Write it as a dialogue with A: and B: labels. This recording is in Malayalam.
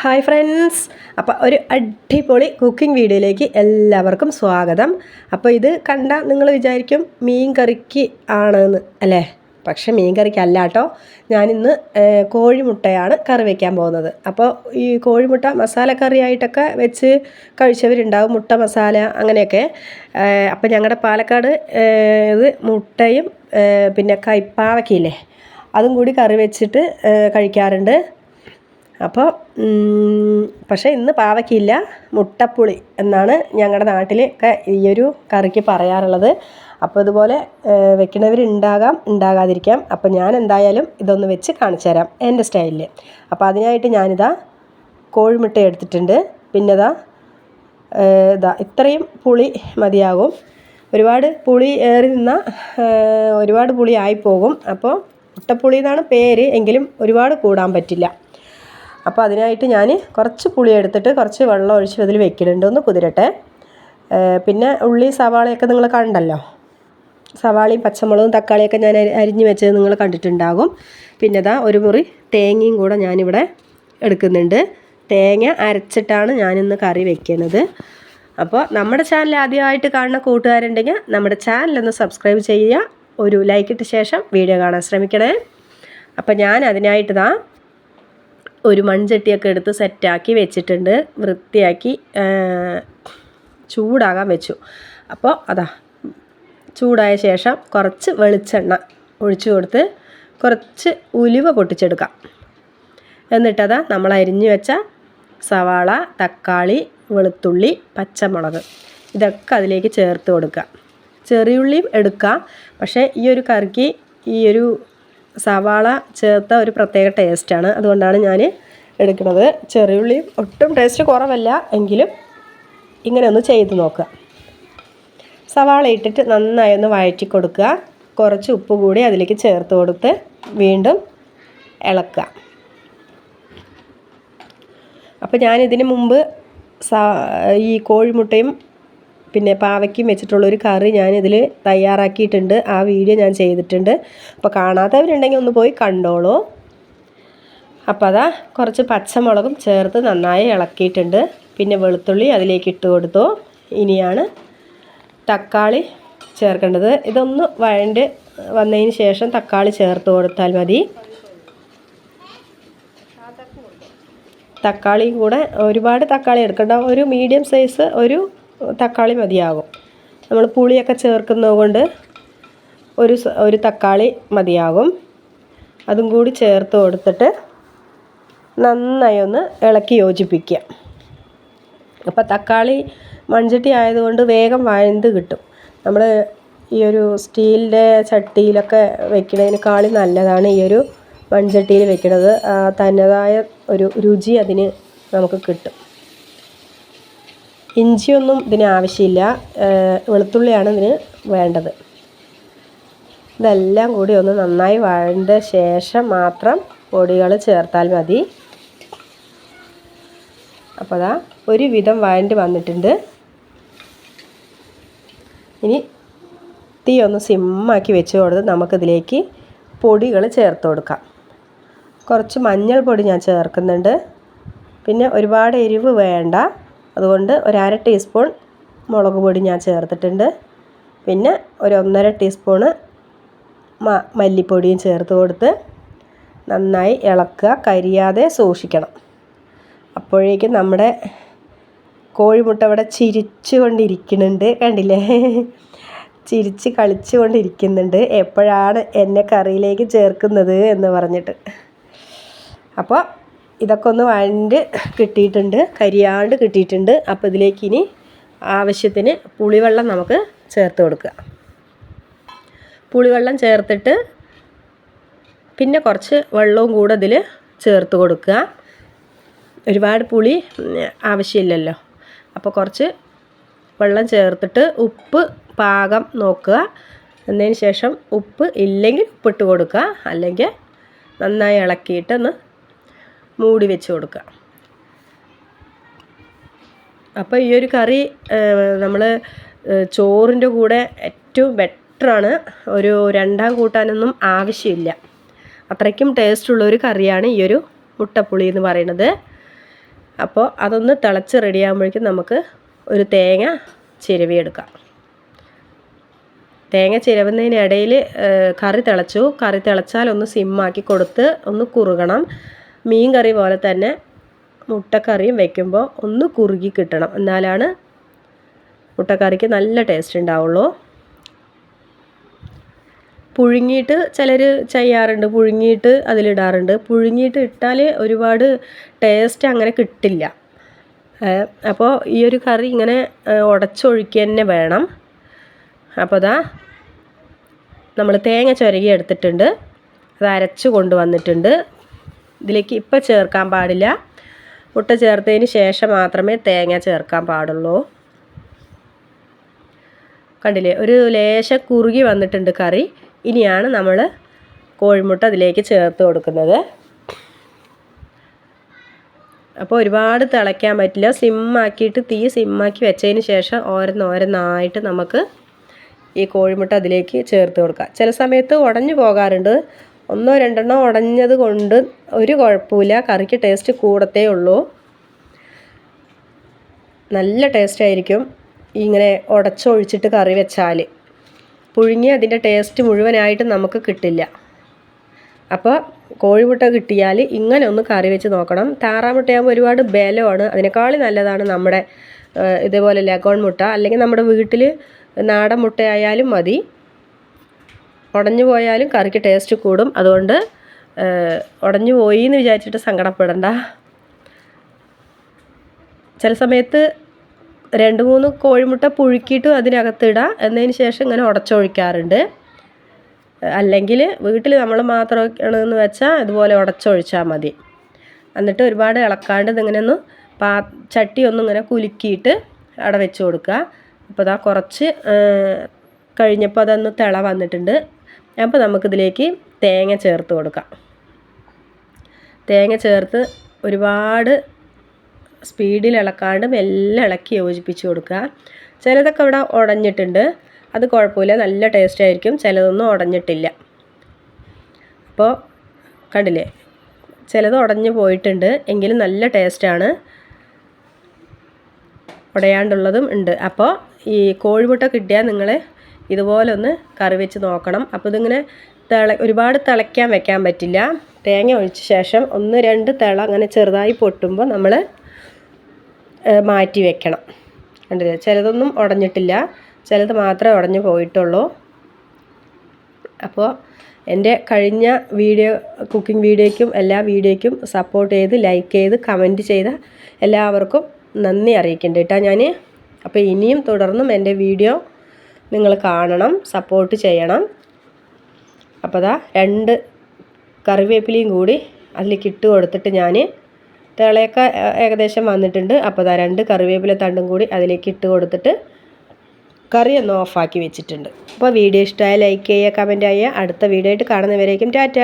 A: Hi friends. അപ്പോൾ ഒരു അടിപൊളി കുക്കിംഗ് വീഡിയോയിലേക്ക് എല്ലാവർക്കും സ്വാഗതം. അപ്പോൾ ഇത് കണ്ടാൽ നിങ്ങൾ വിചാരിക്കും മീൻ കറിക്ക് ആണെന്ന് അല്ലേ? പക്ഷേ മീൻ കറിക്കല്ല കേട്ടോ. ഞാനിന്ന് കോഴിമുട്ടയാണ് കറി വയ്ക്കാൻ പോകുന്നത്. അപ്പോൾ ഈ കോഴിമുട്ട മസാല ആയിട്ടൊക്കെ വെച്ച് കഴിച്ചവരുണ്ടാവും മുട്ട മസാല അങ്ങനെയൊക്കെ. അപ്പോൾ ഞങ്ങളുടെ പാലക്കാട് ഇത് മുട്ടയും പിന്നെ കൈപ്പാവയ്ക്കില്ലേ അതും കൂടി കറി വെച്ചിട്ട് കഴിക്കാറുണ്ട്. അപ്പോൾ പക്ഷേ ഇന്ന് പാവയ്ക്കില്ല മുട്ടപ്പുളി എന്നാണ് ഞങ്ങളുടെ നാട്ടിലൊക്കെ ഈ ഒരു കറിക്ക് പറയാറുള്ളത്. അപ്പോൾ ഇതുപോലെ വെക്കണവരുണ്ടാകാം ഉണ്ടാകാതിരിക്കാം. അപ്പോൾ ഞാൻ എന്തായാലും ഇതൊന്ന് വെച്ച് കാണിച്ചു തരാം എന്റെ സ്റ്റൈലിൽ. അപ്പോൾ അതിനായിട്ട് ഞാനിതാ കോഴിമുട്ട എടുത്തിട്ടുണ്ട്. പിന്നെ ഇതാ ഇതാ ഇത്രയും പുളി മതിയാകും. ഒരുപാട് പുളി ഏറി നിന്നാൽ ഒരുപാട് പുളി ആയിപ്പോകും. അപ്പോൾ മുട്ടപ്പുളി എന്നാണ് പേര്. എങ്കിലും ഒരുപാട് കൂടാൻ പറ്റില്ല. അപ്പോൾ അതിനായിട്ട് ഞാൻ കുറച്ച് പുളി എടുത്തിട്ട് കുറച്ച് വെള്ളം ഒഴിച്ച് അതിൽ വെക്കുന്നുണ്ട് ഒന്ന് കുതിരട്ടെ. പിന്നെ ഉള്ളി സവാളയൊക്കെ നിങ്ങൾ കണ്ടല്ലോ. സവാളയും പച്ചമുളകും തക്കാളിയൊക്കെ ഞാൻ അരി- അരിഞ്ഞ് വെച്ചത് നിങ്ങൾ കണ്ടിട്ടുണ്ടാകും. പിന്നെ ഇതാ ഒരു മുറി തേങ്ങയും കൂടെ ഞാനിവിടെ എടുക്കുന്നുണ്ട്. തേങ്ങ അരച്ചിട്ടാണ് ഞാനിന്ന് കറി വെക്കുന്നത്. അപ്പോൾ നമ്മുടെ ചാനൽ ആദ്യമായിട്ട് കാണുന്ന കൂട്ടുകാരുണ്ടെങ്കിൽ നമ്മുടെ ചാനലൊന്ന് സബ്സ്ക്രൈബ് ചെയ്യുക. ഒരു ലൈക്കിട്ട് ശേഷം വീഡിയോ കാണാൻ ശ്രമിക്കണേ. അപ്പോൾ ഞാൻ അതിനായിട്ട് ഇതാ ഒരു മൺചട്ടിയൊക്കെ എടുത്ത് സെറ്റാക്കി വെച്ചിട്ടുണ്ട് വൃത്തിയാക്കി ചൂടാകാൻ വെച്ചു. അപ്പോൾ അതാ ചൂടായ ശേഷം കുറച്ച് വെളിച്ചെണ്ണ ഒഴിച്ചു കൊടുത്ത് കുറച്ച് ഉലുവ പൊട്ടിച്ചെടുക്കാം. എന്നിട്ടതാ നമ്മൾ അരിഞ്ഞു വെച്ച സവാള തക്കാളി വെളുത്തുള്ളി പച്ചമുളക് ഇതൊക്കെ അതിലേക്ക് ചേർത്ത് കൊടുക്കുക. ചെറിയുള്ളിയും എടുക്കാം പക്ഷേ ഈ ഒരു കറിക്ക് ഈ ഒരു സവാള ചേർത്ത ഒരു പ്രത്യേക ടേസ്റ്റാണ് അതുകൊണ്ടാണ് ഞാൻ എടുക്കുന്നത്. ചെറിയുള്ളിയും ഒട്ടും ടേസ്റ്റ് കുറവല്ല എങ്കിലും ഇങ്ങനെ ഒന്ന് ചെയ്ത് നോക്കുക. സവാള ഇട്ടിട്ട് നന്നായി ഒന്ന് വഴറ്റി കൊടുക്കുക. കുറച്ച് ഉപ്പ് കൂടി അതിലേക്ക് ചേർത്ത് കൊടുത്ത് വീണ്ടും ഇളക്കുക. അപ്പോൾ ഞാനിതിന് മുമ്പ് സ ഈ കോഴിമുട്ടയും പിന്നെ പാവയ്ക്കും വെച്ചിട്ടുള്ള ഒരു കറി ഞാനിതിൽ തയ്യാറാക്കിയിട്ടുണ്ട്. ആ വീഡിയോ ഞാൻ ചെയ്തിട്ടുണ്ട്. അപ്പോൾ കാണാത്തവരുണ്ടെങ്കിൽ ഒന്ന് പോയി കണ്ടോളൂ. അപ്പോൾ അതാ കുറച്ച് പച്ചമുളകും ചേർത്ത് നന്നായി ഇളക്കിയിട്ടുണ്ട്. പിന്നെ വെളുത്തുള്ളി അതിലേക്ക് ഇട്ട് കൊടുത്തു. ഇനിയാണ് തക്കാളി ചേർക്കേണ്ടത്. ഇതൊന്ന് വഴണ്ട് വന്നതിന് ശേഷം തക്കാളി ചേർത്ത് കൊടുത്താൽ മതി. തക്കാളിയും കൂടെ ഒരുപാട് തക്കാളി എടുക്കണ്ട. ഒരു മീഡിയം സൈസ് ഒരു തക്കാളി മതിയാകും. നമ്മൾ പുളിയൊക്കെ ചേർക്കുന്നത് കൊണ്ട് ഒരു ഒരു തക്കാളി മതിയാകും. അതും കൂടി ചേർത്ത് കൊടുത്തിട്ട് നന്നായി ഒന്ന് ഇളക്കി യോജിപ്പിക്കുക. അപ്പോൾ തക്കാളി മൺചട്ടി ആയതുകൊണ്ട് വേഗം വഴന്ത് കിട്ടും. നമ്മൾ ഈ ഒരു സ്റ്റീലിന്റെ ചട്ടിയിലൊക്കെ വെക്കുന്നതിനേക്കാളും നല്ലതാണ് ഈ ഒരു മൺചട്ടിയിൽ വെക്കുന്നത് തനതായ ഒരു രുചി അതിന് നമുക്ക് കിട്ടും. ഇഞ്ചിയൊന്നും ഇതിന് ആവശ്യമില്ല. വെളുത്തുള്ളിയാണ് ഇതിന് വേണ്ടത്. ഇതെല്ലാം കൂടി ഒന്ന് നന്നായി വഴണ്ട ശേഷം മാത്രം പൊടികൾ ചേർത്താൽ മതി. അപ്പോൾ അതാ ഒരു വിധം വഴണ്ട് വന്നിട്ടുണ്ട്. ഇനി തീ ഒന്ന് സിമ്മാക്കി വെച്ച് കൊടുത്ത് നമുക്കിതിലേക്ക് പൊടികൾ ചേർത്ത് കൊടുക്കാം. കുറച്ച് മഞ്ഞൾപ്പൊടി ഞാൻ ചേർക്കുന്നുണ്ട്. പിന്നെ ഒരുപാട് എരിവ് വേണ്ട. അതുകൊണ്ട് ഒരു അര ടീസ്പൂൺ മുളക് പൊടി ഞാൻ ചേർത്തിട്ടുണ്ട്. പിന്നെ ഒരു ഒന്നര ടീസ്പൂണ് മ മല്ലിപ്പൊടിയും ചേർത്ത് കൊടുത്ത് നന്നായി ഇളക്കുക കരിയാതെ സൂക്ഷിക്കണം. അപ്പോഴേക്കും നമ്മുടെ കോഴിമുട്ട ഇവിടെ ചിരിച്ചു കൊണ്ടിരിക്കുന്നുണ്ട് കണ്ടില്ലേ? ചിരിച്ച് കളിച്ചു കൊണ്ടിരിക്കുന്നുണ്ട് എപ്പോഴാണ് എന്നെ കറിയിലേക്ക് ചേർക്കുന്നത് എന്ന് പറഞ്ഞിട്ട്. അപ്പോൾ ഇതൊക്കെ ഒന്ന് വഴണ്ട് കിട്ടിയിട്ടുണ്ട് കരിയാണ്ട് കിട്ടിയിട്ടുണ്ട്. അപ്പോൾ ഇതിലേക്ക് ഇനി ആവശ്യത്തിന് പുളിവെള്ളം നമുക്ക് ചേർത്ത് കൊടുക്കുക. പുളിവെള്ളം ചേർത്തിട്ട് പിന്നെ കുറച്ച് വെള്ളവും കൂടെ ഇതിൽ ചേർത്ത് കൊടുക്കുക. ഒരുപാട് പുളി ആവശ്യമില്ലല്ലോ. അപ്പോൾ കുറച്ച് വെള്ളം ചേർത്തിട്ട് ഉപ്പ് പാകം നോക്കുക. എന്നതിന് ശേഷം ഉപ്പ് ഇല്ലെങ്കിൽ ഉപ്പിട്ട് കൊടുക്കുക. അല്ലെങ്കിൽ നന്നായി ഇളക്കിയിട്ടൊന്ന് മൂടി വെച്ച് കൊടുക്കുക. അപ്പോൾ ഈ ഒരു കറി നമ്മൾ ചോറിന്റെ കൂടെ ഏറ്റവും ബെറ്ററാണ്. ഒരു രണ്ടാം കൂട്ടാനൊന്നും ആവശ്യമില്ല. അത്രയ്ക്കും ടേസ്റ്റുള്ള ഒരു കറിയാണ് ഈ ഒരു മുട്ടപ്പുളി എന്ന് പറയുന്നത്. അപ്പോൾ അതൊന്ന് തിളച്ച് റെഡിയാകുമ്പോഴേക്കും നമുക്ക് ഒരു തേങ്ങ ചിരവിയെടുക്കാം തേങ്ങ ചിരവുന്നതിനിടയിൽ കറി തിളച്ചു. കറി തിളച്ചാൽ ഒന്ന് സിമ്മാക്കി കൊടുത്ത് ഒന്ന് കുറുകണം. മീൻ കറി പോലെ തന്നെ മുട്ടക്കറിയും വെക്കുമ്പോൾ ഒന്ന് കുറുകി കിട്ടണം. എന്നാലാണ് മുട്ടക്കറിക്ക് നല്ല ടേസ്റ്റ് ഉണ്ടാവുള്ളൂ. പുഴുങ്ങിയിട്ട് ചിലർ ചെയ്യാറുണ്ട്. പുഴുങ്ങിയിട്ട് അതിലിടാറുണ്ട്. പുഴുങ്ങിയിട്ട് ഇട്ടാൽ ഒരുപാട് ടേസ്റ്റ് അങ്ങനെ കിട്ടില്ല. അപ്പോൾ ഈ ഒരു കറി ഇങ്ങനെ ഉടച്ചൊഴുക്കി തന്നെ വേണം. അപ്പോൾ അതാ നമ്മൾ തേങ്ങ ചുരകി എടുത്തിട്ടുണ്ട്. അത് അരച്ച് കൊണ്ടുവന്നിട്ടുണ്ട്. ഇതിലേക്ക് ഇപ്പം ചേർക്കാൻ പാടില്ല. മുട്ട ചേർത്തതിന് ശേഷം മാത്രമേ തേങ്ങ ചേർക്കാൻ പാടുള്ളൂ. കണ്ടില്ലേ? ഒരു ലേശം കുറുകി വന്നിട്ടുണ്ട് കറി. ഇനിയാണ് നമ്മൾ കോഴിമുട്ട അതിലേക്ക് ചേർത്ത് കൊടുക്കുന്നത്. അപ്പോൾ ഒരുപാട് തിളയ്ക്കാൻ പറ്റില്ല. സിമ്മാക്കിയിട്ട് തീ സിമ്മാക്കി വെച്ചതിന് ശേഷം ഓരോന്നോരോന്നായിട്ട് നമുക്ക് ഈ കോഴിമുട്ട അതിലേക്ക് ചേർത്ത് കൊടുക്കാം. ചില സമയത്ത് ഉടഞ്ഞു പോകാറുണ്ട്. ഒന്നോ രണ്ടെണ്ണോ ഉടഞ്ഞത് കൊണ്ട് ഒരു കുഴപ്പമില്ല. കറിക്ക് ടേസ്റ്റ് കൂടത്തേ ഉള്ളൂ. നല്ല ടേസ്റ്റ് ആയിരിക്കും ഇങ്ങനെ ഉടച്ചൊഴിച്ചിട്ട് കറി വെച്ചാൽ പുഴുങ്ങി അതിന്റെ ടേസ്റ്റ് മുഴുവനായിട്ട് നമുക്ക് കിട്ടില്ല. അപ്പോൾ കോഴിമുട്ട കിട്ടിയാൽ ഇങ്ങനെ ഒന്ന് കറി വെച്ച് നോക്കണം. താറാമുട്ടയാകുമ്പോൾ ഒരുപാട് ബലമാണ്. അതിനേക്കാളും നല്ലതാണ് നമ്മുടെ ഇതേപോലെ ലഗോൺ മുട്ട. അല്ലെങ്കിൽ നമ്മുടെ വീട്ടിൽ നാടൻ മുട്ടയായാലും മതി. ഉടഞ്ഞു പോയാലും കറിക്ക് ടേസ്റ്റ് കൂടും. അതുകൊണ്ട് ഉടഞ്ഞു പോയി എന്ന് വിചാരിച്ചിട്ട് സങ്കടപ്പെടണ്ട. ചില സമയത്ത് രണ്ട് മൂന്ന് കോഴിമുട്ട പുഴുക്കിയിട്ട് അതിനകത്തിടാം. എന്നതിന് ശേഷം ഇങ്ങനെ ഉടച്ചൊഴിക്കാറുണ്ട്. അല്ലെങ്കിൽ വീട്ടിൽ നമ്മൾ മാത്രമാണെന്ന് വെച്ചാൽ ഇതുപോലെ ഉടച്ചൊഴിച്ചാൽ മതി. എന്നിട്ട് ഒരുപാട് ഇളക്കാണ്ട് ഇതിങ്ങനെ ഒന്ന് പാ ചട്ടി ഒന്നും ഇങ്ങനെ കുലുക്കിയിട്ട് അവിടെ വെച്ച് കൊടുക്കുക. അപ്പോൾ അതാ കുറച്ച് കഴിഞ്ഞപ്പോൾ അതൊന്ന് തിള വന്നിട്ടുണ്ട്. അപ്പോൾ നമുക്കിതിലേക്ക് തേങ്ങ ചേർത്ത് കൊടുക്കാം. തേങ്ങ ചേർത്ത് ഒരുപാട് സ്പീഡിൽ ഇളക്കാണ്ട് മെല്ലെ ഇളക്കി യോജിപ്പിച്ച് കൊടുക്കുക. ചിലതൊക്കെ ഇവിടെ ഉടഞ്ഞിട്ടുണ്ട്. അത് കുഴപ്പമില്ല നല്ല ടേസ്റ്റ് ആയിരിക്കും. ചിലതൊന്നും ഉടഞ്ഞിട്ടില്ല. അപ്പോൾ കണ്ടില്ലേ? ചിലത് ഉടഞ്ഞു പോയിട്ടുണ്ട്. എങ്കിലും നല്ല ടേസ്റ്റാണ് ഉടയാണ്ടുള്ളതും ഉണ്ട്. അപ്പോൾ ഈ കോഴിമുട്ട കിട്ടിയാൽ നിങ്ങൾ ഇതുപോലെ ഒന്ന് കറി വെച്ച് നോക്കണം. അപ്പോൾ ഇതിങ്ങനെ തിള ഒരുപാട് തിളയ്ക്കാൻ വെക്കാൻ പറ്റില്ല. തേങ്ങ ഒഴിച്ച ശേഷം ഒന്ന് രണ്ട് തിള അങ്ങനെ ചെറുതായി പൊട്ടുമ്പോൾ നമ്മൾ മാറ്റി വെക്കണം. കണ്ടില്ലേ? ചിലതൊന്നും ഉടഞ്ഞിട്ടില്ല. ചിലത് മാത്രമേ ഉടഞ്ഞു പോയിട്ടുള്ളൂ. അപ്പോൾ എന്റെ കഴിഞ്ഞ വീഡിയോ കുക്കിംഗ് വീഡിയോയ്ക്കും എല്ലാ വീഡിയോയ്ക്കും സപ്പോർട്ട് ചെയ്ത് ലൈക്ക് ചെയ്ത് കമന്റ് ചെയ്ത എല്ലാവർക്കും നന്ദി അറിയിക്കുന്നുണ്ട് കേട്ടോ ഞാൻ അപ്പോൾ ഇനിയും തുടർന്നും എന്റെ വീഡിയോ നിങ്ങൾ കാണണം സപ്പോർട്ട് ചെയ്യണം. അപ്പോൾ അതാ രണ്ട് കറിവേപ്പിലയും കൂടി അതിലേക്ക് ഇട്ട് കൊടുത്തിട്ട് ഞാൻ തിളയൊക്കെ ഏകദേശം വന്നിട്ടുണ്ട്. അപ്പോൾ അതാ രണ്ട് കറിവേപ്പില തണ്ടും കൂടി അതിലേക്ക് ഇട്ട് കൊടുത്തിട്ട് കറി ഒന്ന് ഓഫാക്കി വെച്ചിട്ടുണ്ട്. അപ്പോൾ വീഡിയോ ഇഷ്ടമായ ലൈക്ക് ചെയ്യുക കമന്റ് ചെയ്യുക. അടുത്ത വീഡിയോ ആയിട്ട് കാണുന്നവരേക്കും ടാറ്റ.